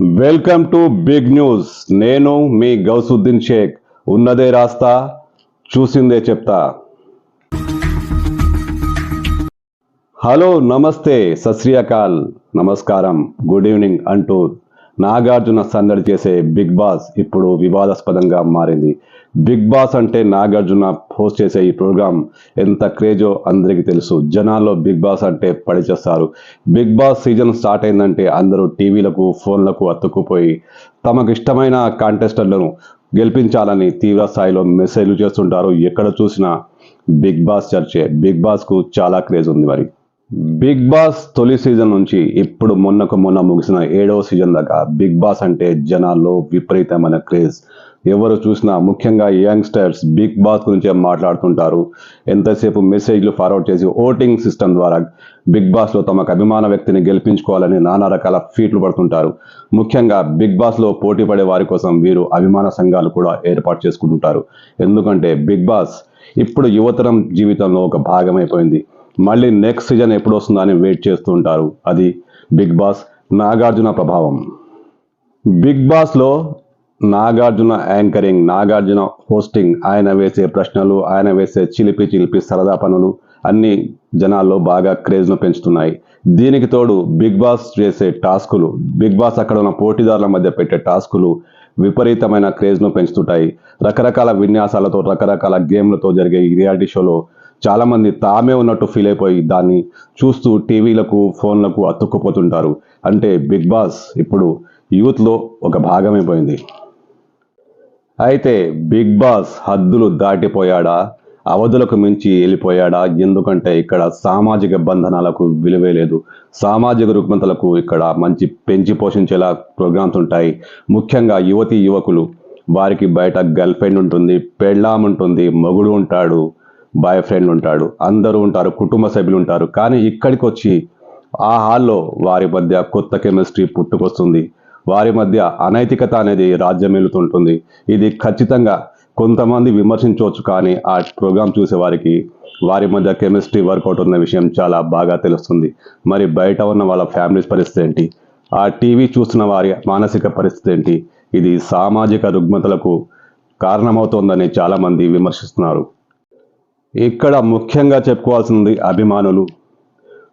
Welcome to big news. నేను మీ గౌసుద్దీన్ షేక్. ఉన్నదే రాస్తా చూసిందే చెప్తా. హలో నమస్తే సశ్రీయకాల్ నమస్కారం. గుడ్ ఈవినింగ్ అంటూ నాగార్జున సందడి చేసే బిగ్ బాస్ ఇప్పుడు వివాదాస్పదంగా మారింది. బిగ్ బాస్ అంటే నాగార్జున హోస్ట్ చేసే ఈ ప్రోగ్రాం ఎంత క్రేజో అందరికీ తెలుసు. జనాల్లో బిగ్ బాస్ అంటే పడిచేస్తారు బిగ్ బాస్ సీజన్ స్టార్ట్ అయిందంటే అందరూ టీవీలకు ఫోన్లకు అతుక్కుపోయి తమకు ఇష్టమైన కాంటెస్టర్లను గెలిపించాలని తీవ్ర స్థాయిలో మెసేజ్లు చేస్తుంటారు. ఎక్కడ చూసినా బిగ్ బాస్ చర్చే. బిగ్ బాస్కు చాలా క్రేజ్ ఉంది మరి. బిగ్ బాస్ తొలి సీజన్ నుంచి ఇప్పుడు మొన్నకు మొన్న ముగిసిన ఏడవ సీజన్ దాకా బిగ్ బాస్ అంటే జనాల్లో విపరీతమైన క్రేజ్. ఎవరు చూసినా ముఖ్యంగా యంగ్స్టర్స్ బిగ్ బాస్ గురించే మాట్లాడుతుంటారు. ఎంతసేపు మెసేజ్లు ఫార్వర్డ్ చేసి ఓటింగ్ సిస్టమ్ ద్వారా బిగ్ బాస్లో తమకు అభిమాన వ్యక్తిని గెలిపించుకోవాలని నానా రకాల ఫీట్లు పడుతుంటారు. ముఖ్యంగా బిగ్ బాస్లో పోటీ పడే వారి కోసం వీరు అభిమాన సంఘాలు కూడా ఏర్పాటు చేసుకుంటుంటారు. ఎందుకంటే బిగ్ బాస్ ఇప్పుడు యువతరం జీవితంలో ఒక భాగమైపోయింది. మళ్ళీ నెక్స్ట్ సీజన్ ఎప్పుడు వస్తుందా అని వెయిట్ చేస్తూ ఉంటారు అది బిగ్ బాస్ నాగార్జున ప్రభావం. బిగ్ బాస్లో నాగార్జున యాంకరింగ్ నాగార్జున హోస్టింగ్ ఆయన వేసే ప్రశ్నలు ఆయన వేసే చిలిపి చిలిపి సరదా పనులు అన్ని జనాల్లో బాగా క్రేజ్ను పెంచుతున్నాయి. దీనికి తోడు బిగ్ బాస్ చేసే టాస్కులు బిగ్ బాస్ అక్కడ ఉన్న పోటీదారుల మధ్య పెట్టే టాస్కులు విపరీతమైన క్రేజ్ను పెంచుతుంటాయి. రకరకాల విన్యాసాలతో రకరకాల గేమ్లతో జరిగే ఈ రియాలిటీ షోలో చాలామంది తామే ఉన్నట్టు ఫీల్ అయిపోయి దాన్ని చూస్తూ టీవీలకు ఫోన్లకు అతుక్కుపోతుంటారు. అంటే బిగ్ బాస్ ఇప్పుడు యూత్లో ఒక భాగమైపోయింది అయితే బిగ్ బాస్ హద్దులు దాటిపోయాడా? అవధులకు మించి వెళ్ళిపోయాడా? ఎందుకంటే ఇక్కడ సామాజిక బంధనాలకు విలువే లేదు. సామాజిక రుగ్మతలకు ఇక్కడ మంచి పెంచి పోషించేలా ప్రోగ్రామ్స్ ఉంటాయి. ముఖ్యంగా యువతి యువకులు. వారికి బయట గర్ల్ ఫ్రెండ్ ఉంటుంది పెళ్ళాం ఉంటుంది మగుడు ఉంటాడు. బాయ్ ఫ్రెండ్ ఉంటాడు అందరూ ఉంటారు కుటుంబ సభ్యులు ఉంటారు. కానీ ఇక్కడికి వచ్చి ఆ హాల్లో వారి మధ్య కొత్త కెమిస్ట్రీ పుట్టుకొస్తుంది. వారి మధ్య అనైతికత అనేది రాజ్యమేలుతుంటుంది ఇది ఖచ్చితంగా కొంతమంది విమర్శించవచ్చు కానీ ఆ ప్రోగ్రాం చూసే వారికి వారి మధ్య కెమిస్ట్రీ వర్కౌట్ ఉన్న విషయం చాలా బాగా తెలుస్తుంది. మరి బయట ఉన్న వాళ్ళ ఫ్యామిలీస్ పరిస్థితి ఏంటి? ఆ టీవీ చూస్తున్న వారి మానసిక పరిస్థితి ఏంటి? ఇది సామాజిక రుగ్మతలకు కారణమవుతోందని చాలామంది విమర్శిస్తున్నారు. ఇక్కడ ముఖ్యంగా చెప్పుకోవాల్సింది అభిమానులు.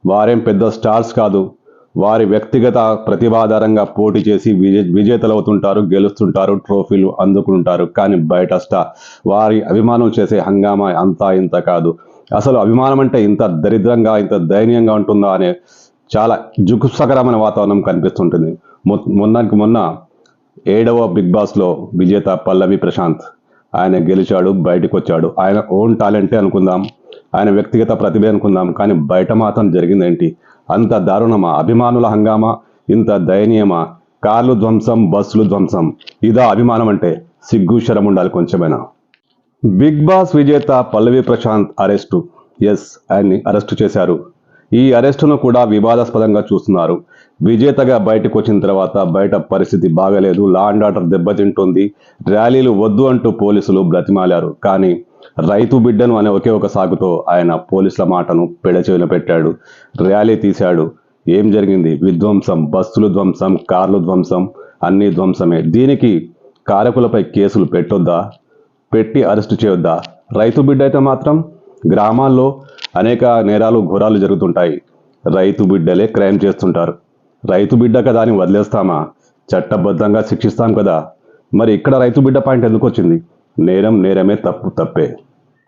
వారేం పెద్ద స్టార్స్ కాదు. వారి వ్యక్తిగత ప్రతిభాధారంగా పోటీ చేసి విజే విజేతలు అవుతుంటారు గెలుస్తుంటారు ట్రోఫీలు అందుకుంటారు. కానీ బయట స్టార్ వారి అభిమానం చేసే హంగామా అంతా ఇంత కాదు. అసలు అభిమానం అంటే ఇంత దరిద్రంగా ఇంత దయనీయంగా ఉంటుందా అనే చాలా జుగుప్సకరమైన వాతావరణం కనిపిస్తుంటుంది. మొ- మొన్నటికి మొన్న ఏడవ బిగ్ బాస్లో విజేత పల్లవి ప్రశాంత్ ఆయన గెలిచాడు బయటకు వచ్చాడు ఆయన ఓన్ టాలెంటే అనుకుందాం ఆయన వ్యక్తిగత ప్రతిభ అనుకుందాం కానీ బయట మాత్రం జరిగిందేంటి? అంత దారుణమా? అభిమానుల హంగామా? ఇంత దయనీయమా? కార్లు ధ్వంసం బస్సులు ధ్వంసం. ఇదా అభిమానం అంటే సిగ్గు శరం ఉండాలి కొంచెమైనా. బిగ్ బాస్ విజేత పల్లవి ప్రశాంత్ అరెస్టు. ఎస్ ఆయన్ని అరెస్టు చేశారు. ఈ అరెస్టును కూడా వివాదాస్పదంగా చూస్తున్నారు. విజేతగా బయటకు వచ్చిన తర్వాత బయట పరిస్థితి బాగలేదు. లా అండ్ ఆర్డర్ దెబ్బతింటుంది. ర్యాలీలు వద్దు అంటూ పోలీసులు బ్రతిమాలారు. కానీ రైతు బిడ్డను అనే ఒకే ఒక సాగుతో ఆయన పోలీసుల మాటను పెడచెవిన పెట్టాడు. ర్యాలీ తీశాడు. ఏం జరిగింది? విధ్వంసం బస్సులు ధ్వంసం కార్లు ధ్వంసం అన్ని ధ్వంసమే. దీనికి కారకులపై కేసులు పెట్టొద్దా? పెట్టి అరెస్టు చేయొద్దా? రైతు బిడ్డ అయితే మాత్రం గ్రామాల్లో అనేక నేరాలు ఘోరాలు జరుగుతుంటాయి. రైతు బిడ్డలే క్రైమ్ చేస్తుంటారు. రైతు బిడ్డ కదా అని వదిలేస్తామా? చట్టబద్ధంగా శిక్షిస్తాం కదా. మరి ఇక్కడ రైతు బిడ్డ పాయింట్ ఎందుకు వచ్చింది? నేరం నేరమే తప్పు తప్పే.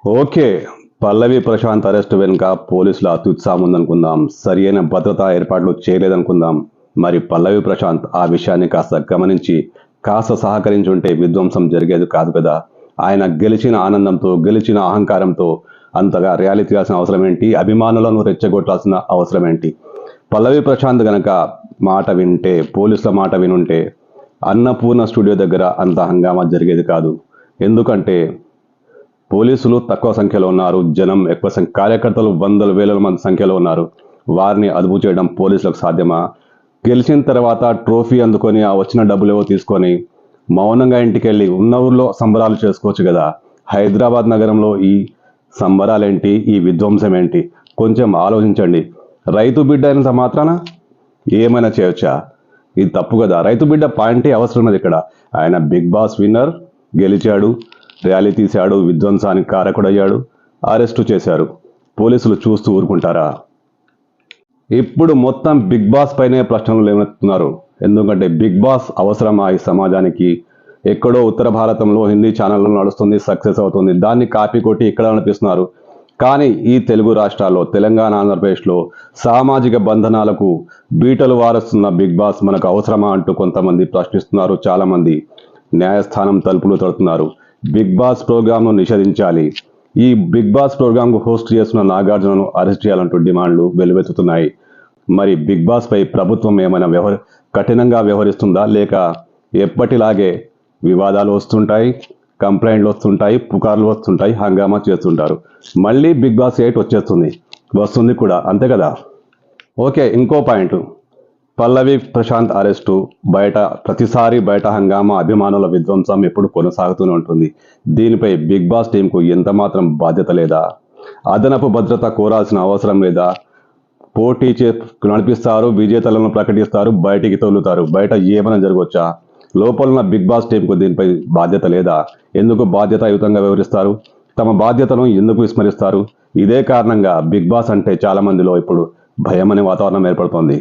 ఓకే పల్లవి ప్రశాంత్ అరెస్ట్ వెనుక పోలీసుల అత్యుత్సాహం ఉందనుకుందాం. సరి అయిన భద్రతా ఏర్పాట్లు చేయలేదనుకుందాం. మరి పల్లవి ప్రశాంత్ ఆ విషయాన్ని కాస్త గమనించి కాస్త సహకరించి ఉంటే విధ్వంసం జరిగేది కాదు కదా. ఆయన గెలిచిన ఆనందంతో గెలిచిన అహంకారంతో అంతగా ర్యాలీ తీయాల్సిన అవసరం ఏంటి? అభిమానులను రెచ్చగొట్టాల్సిన అవసరం ఏంటి? పల్లవి ప్రశాంత్ గనక మాట వింటే పోలీసుల మాట వినుంటే అన్నపూర్ణ స్టూడియో దగ్గర అంత హంగామా జరిగేది కాదు. ఎందుకంటే పోలీసులు తక్కువ సంఖ్యలో ఉన్నారు జనం ఎక్కువ సంఖ్య కార్యకర్తలు వందల వేల మంది సంఖ్యలో ఉన్నారు. వారిని అదుపు చేయడం పోలీసులకు సాధ్యమా? గెలిచిన తర్వాత ట్రోఫీ అందుకొని ఆ వచ్చిన డబ్బులేవో తీసుకొని మౌనంగా ఇంటికి వెళ్ళి ఉన్న ఊర్లో సంబరాలు చేసుకోవచ్చు కదా? హైదరాబాద్ నగరంలో ఈ సంబరాలేంటి? ఈ విధ్వంసం ఏంటి కొంచెం ఆలోచించండి. రైతు బిడ్డ అయినంత మాత్రాన? ఏమైనా చేయొచ్చా? ఇది తప్పు కదా. రైతు బిడ్డ పాయింటే అవసరం ఉన్నది ఇక్కడ. ఆయన బిగ్ బాస్ విన్నర్ గెలిచాడు ర్యాలీ తీశాడు విధ్వంసానికి కారకుడయ్యాడు అరెస్టు చేశారు. పోలీసులు చూస్తూ ఊరుకుంటారా? ఇప్పుడు మొత్తం బిగ్ బాస్ పైనే ప్రశ్నలు లేవనెత్తున్నారు ఎందుకంటే బిగ్ బాస్ అవసరమా ఈ సమాజానికి? ఎక్కడో ఉత్తర భారతంలో హిందీ ఛానల్లో నడుస్తుంది సక్సెస్ అవుతుంది. దాన్ని కాపీ కొట్టి ఇక్కడ అనిపిస్తున్నారు. కానీ ఈ తెలుగు రాష్ట్రాల్లో తెలంగాణ ఆంధ్రప్రదేశ్లో సామాజిక బంధనాలకు బీటలు వారుస్తున్న బిగ్ బాస్ మనకు అవసరమా అంటూ కొంతమంది ప్రశ్నిస్తున్నారు చాలామంది న్యాయస్థానం తలుపులు తడుతున్నారు. బిగ్ బాస్ ప్రోగ్రామ్ను నిషేధించాలి. ఈ బిగ్ బాస్ ప్రోగ్రామ్కు హోస్ట్ చేస్తున్న నాగార్జునను అరెస్ట్ చేయాలంటూ డిమాండ్లు వెలువెత్తుతున్నాయి. మరి బిగ్ బాస్ పై ప్రభుత్వం ఏమైనా వ్యవహ కఠినంగా వ్యవహరిస్తుందా? లేక ఎప్పటిలాగే వివాదాలు వస్తుంటాయి? కంప్లైంట్లు వస్తుంటాయి పుకార్లు వస్తుంటాయి హంగామా చేస్తుంటారు. మళ్ళీ బిగ్ బాస్ ఎయిట్ వచ్చేస్తుంది. వస్తుంది కూడా అంతే కదా? ఓకే ఇంకో పాయింట్. పల్లవి ప్రశాంత్ అరెస్టు బయట ప్రతిసారి బయట హంగామా అభిమానుల విధ్వంసం ఎప్పుడు కొనసాగుతూనే ఉంటుంది. దీనిపై బిగ్ బాస్ టీంకు ఎంత మాత్రం బాధ్యత లేదా? అదనపు భద్రత కోరాల్సిన అవసరం లేదా? పోటీ చే నడిపిస్తారు విజేతలను ప్రకటిస్తారు బయటికి తోలుతారు. బయట ఏమైనా జరగవచ్చా? లోపల ఉన్న బిగ్ బాస్ టీంకు దీనిపై బాధ్యత లేదా? ఎందుకు బాధ్యతాయుతంగా వివరిస్తారు తమ బాధ్యతను ఎందుకు విస్మరిస్తారు? ఇదే కారణంగా బిగ్ బాస్ అంటే చాలామందిలో ఇప్పుడు భయం అనే వాతావరణం ఏర్పడుతోంది.